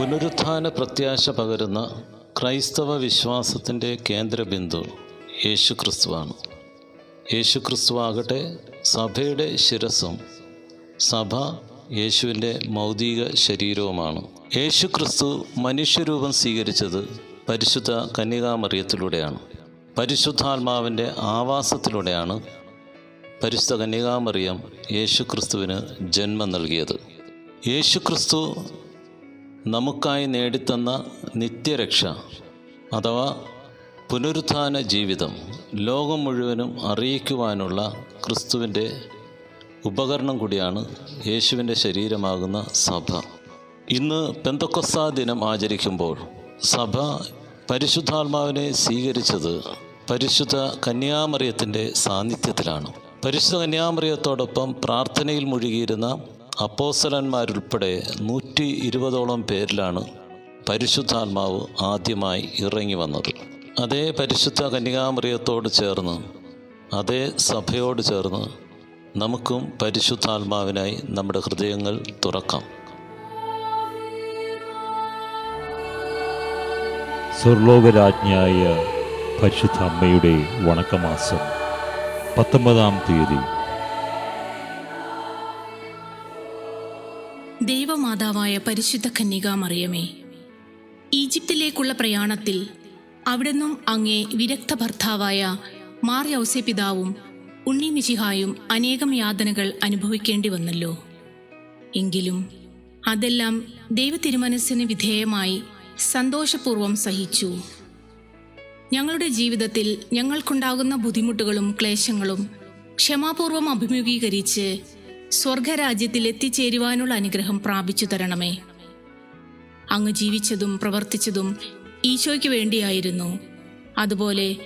പുനരുത്ഥാന പ്രത്യാശ പകരുന്ന ക്രൈസ്തവ വിശ്വാസത്തിന്റെ കേന്ദ്രബിന്ദു യേശുക്രിസ്തുവാണ്. യേശുക്രിസ്തുവാകട്ടെ സഭയുടെ ശിരസും സഭ യേശുവിന്റെ മൗതിക ശരീരവുമാണ്. യേശുക്രിസ്തു മനുഷ്യരൂപം സ്വീകരിച്ചത് പരിശുദ്ധ കന്യകാമറിയത്തിലൂടെയാണ്. പരിശുദ്ധാത്മാവിന്റെ ആവാസത്തിലൂടെയാണ് പരിശുദ്ധ കന്യകാമറിയം യേശുക്രിസ്തുവിന് ജന്മം നൽകിയത്. യേശുക്രിസ്തു നമുക്കായി നേടിത്തന്ന നിത്യരക്ഷ അഥവാ പുനരുത്ഥാന ജീവിതം ലോകം മുഴുവനും അറിയിക്കുവാനുള്ള ക്രിസ്തുവിന്റെ ഉപകരണം കൂടിയാണ് യേശുവിന്റെ ശരീരമാകുന്ന സഭ. ഇന്ന് പെന്തക്കൊസ്താ ദിനം ആചരിക്കുമ്പോൾ സഭ പരിശുദ്ധാത്മാവിനെ സ്വീകരിച്ചത് പരിശുദ്ധ കന്യാമറിയത്തിന്റെ സാന്നിധ്യത്തിലാണ്. പരിശുദ്ധ കന്യാമറിയത്തോടൊപ്പം പ്രാർത്ഥനയിൽ മുഴുകിയിരുന്ന അപ്പോസ്തലന്മാരുൾപ്പെടെ നൂറ്റി ഇരുപതോളം പേരിലാണ് പരിശുദ്ധാത്മാവ് ആദ്യമായി ഇറങ്ങി വന്നത്. അതേ പരിശുദ്ധ കന്യകാമറിയത്തോട് ചേർന്ന് അതേ സഭയോട് ചേർന്ന് നമുക്കും പരിശുദ്ധാത്മാവിനായി നമ്മുടെ ഹൃദയങ്ങൾ തുറക്കാം. സ്വർലോകരാജ്ഞിയായ പരിശുദ്ധ അമ്മയുടെ വണക്കമാസം പത്തൊമ്പതാം തീയതി ദൈവമാതാവായ പരിശുദ്ധ കന്യക മറിയമേ ഈജിപ്തിലേക്കുള്ള പ്രയാണത്തിൽ അവിടുന്നും അങ്ങേ വിരക്ത ഭർത്താവായ മാർ പിതാവും ഉണ്ണി മിശിഹായും അനേകം യാതനകൾ അനുഭവിക്കേണ്ടി വന്നല്ലോ. എങ്കിലും അതെല്ലാം ദൈവ തിരുമനസ്സിന് വിധേയമായി സന്തോഷപൂർവം സഹിച്ചു. ഞങ്ങളുടെ ജീവിതത്തിൽ ഞങ്ങൾക്കുണ്ടാകുന്ന ബുദ്ധിമുട്ടുകളും ക്ലേശങ്ങളും ക്ഷമാപൂർവം അഭിമുഖീകരിച്ച് സ്വർഗരാജ്യത്തിൽ എത്തിച്ചേരുവാനുള്ള അനുഗ്രഹം പ്രാപിച്ചു തരണമേ. അങ്ങ് ജീവിച്ചതും പ്രവർത്തിച്ചതും ഈശോയ്ക്ക് വേണ്ടിയായിരുന്നു. അതുപോലെ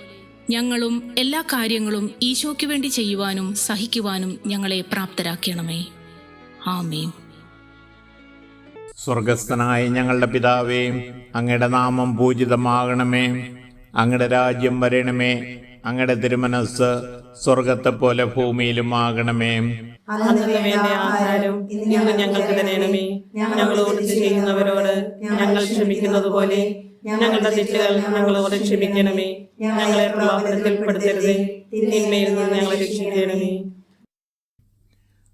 ഞങ്ങളും എല്ലാ കാര്യങ്ങളും ഈശോയ്ക്ക് വേണ്ടി ചെയ്യുവാനും സഹിക്കുവാനും ഞങ്ങളെ പ്രാപ്തരാക്കണമേ. ആമേൻ. സ്വർഗസ്ഥനായ ഞങ്ങളുടെ പിതാവേ അങ്ങയുടെ നാമം പൂജിതമാകണമേ. അങ്ങയുടെ രാജ്യം വരണമേ. അങ്ങയുടെ തിരുമനസ് സ്വർഗത്തെ പോലെ ഭൂമിയിലും ആകണമേ ഞങ്ങൾക്ക് തരണമേ. ഞങ്ങളോട് ചെയ്യുന്നവരോട് ഞങ്ങൾ ക്ഷമിക്കുന്നത് പോലെ ഞങ്ങളുടെ തെറ്റുകൾ ഞങ്ങളോട് ക്ഷമിക്കണമേ. ഞങ്ങളെ പ്രലോഭനത്തിൽപ്പെടുത്തരുതേ. തിന്മയിൽ നിന്ന് ഞങ്ങളെ രക്ഷിക്കണമേ.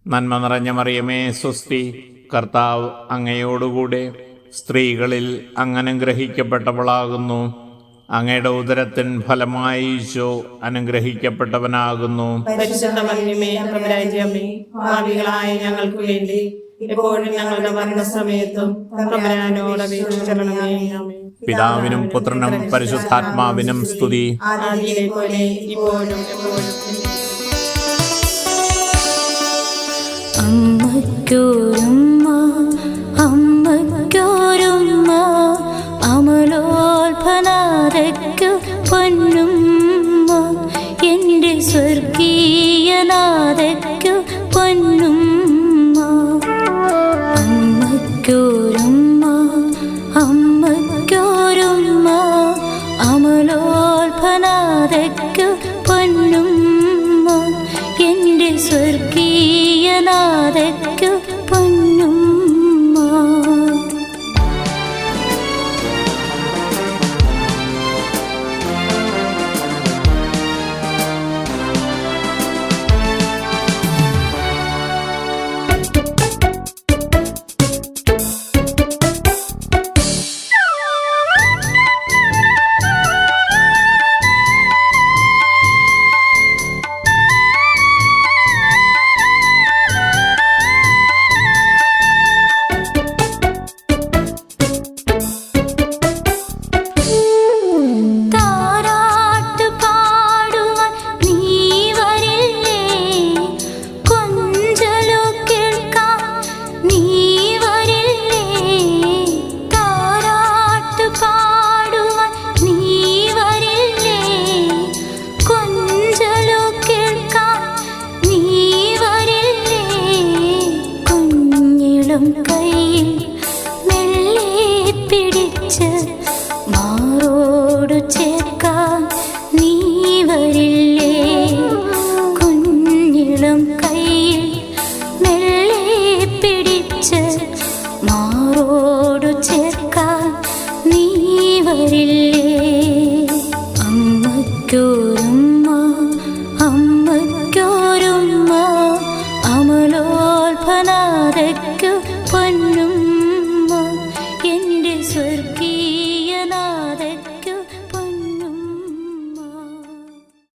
നന്മ നിറഞ്ഞ മറിയമേ സ്വസ്തി കർത്താവ് അങ്ങയോടുകൂടെ സ്ത്രീകളിൽ അങ്ങനെ ഗ്രഹിക്കപ്പെട്ടവളാകുന്നു അങ്ങയുടെ ഉദരത്തിൻ ഫലമായി ഈശോ അനുഗ്രഹിക്കപ്പെട്ടവനാകുന്നു. ഞങ്ങൾക്ക് വേണ്ടി ഞങ്ങളുടെ മരണസമയത്തും ആമേൻ. പിതാവിനും പുത്രനും പരിശുദ്ധാത്മാവിനും സ്തുതി. അമ്മ അമലോൽഫനാരയ്ക്കു പൊന്നുമ്മ എന്റെ സ്വർഗീയനാഥക്കു പൊന്നുമ്മ. അമ്മയ്ക്കൊരുമ്മ അമ്മയ്ക്കൊരുമ്മ അമലോൽഭനാഥക്കു പൊന്നുമ്മ എന്റെ സ്വർഗീയനാഥയ്ക്കു പോരില്ലേ അമ്മയ്ക്കൊരുമ്മ അമ്മയ്ക്കൊരുമ്മ പൊന്നും